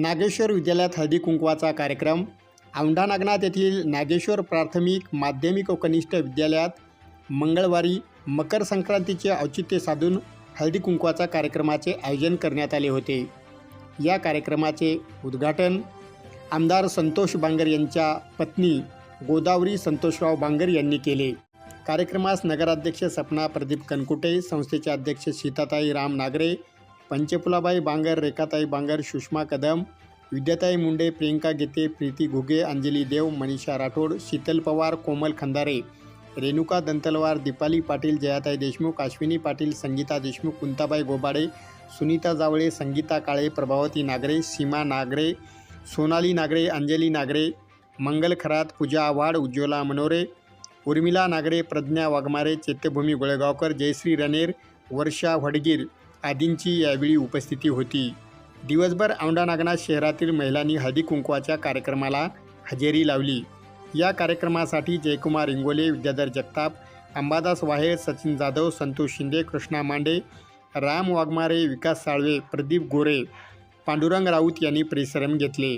नागेश्वर विद्यालयात हळदी कुंकवाचा कार्यक्रम. औंढा नागनाथ येथील नागेश्वर प्राथमिक माध्यमिक व कनिष्ठ विद्यालयात मंगळवारी मकर संक्रांतीचे औचित्य साधून हळदी कुंकवाचा कार्यक्रमाचे आयोजन करण्यात आले होते. या कार्यक्रमाचे उद्घाटन आमदार संतोष बांगर यांच्या पत्नी गोदावरी संतोषराव बांगर यांनी केले. कार्यक्रमास नगराध्यक्ष सपना प्रदीप कनकुटे संस्थेचे अध्यक्ष सीताताई राम नागरे पंचफुलाबाई बांगर रेखाताई बांगर सुषमा कदम विद्याताई मुंडे प्रियंका गीते प्रीती घुगे अंजली देव मनीषा राठोड शीतल पवार कोमल खंदारे रेणुका दंतलवार दीपाली पाटील जयाताई देशमुख अश्विनी पाटील संगीता देशमुख कुंताबाई गोबाडे सुनीता जावळे संगीता काळे प्रभावती नागरे सीमा नागरे सोनाली नागरे अंजली नागरे मंगल खरात पूजा आव्हाड उज्ज्वला मनोरे उर्मिला नागरे प्रज्ञा वाघमारे चैत्यभूमी गोळेगावकर जयश्री रनेर वर्षा वडगीर आदींची यावेळी उपस्थिती होती. दिवसभर औंढा नागनाथ शहरातील महिलांनी हळदी कुंकवाच्या कार्यक्रमाला हजेरी लावली. या कार्यक्रमासाठी जयकुमार इंगोले विद्याधर जगताप अंबादास वाहेर सचिन जाधव संतोष शिंदे कृष्णा मांडे राम वाघमारे विकास साळवे प्रदीप गोरे पांडुरंग राऊत यांनी परिश्रम घेतले.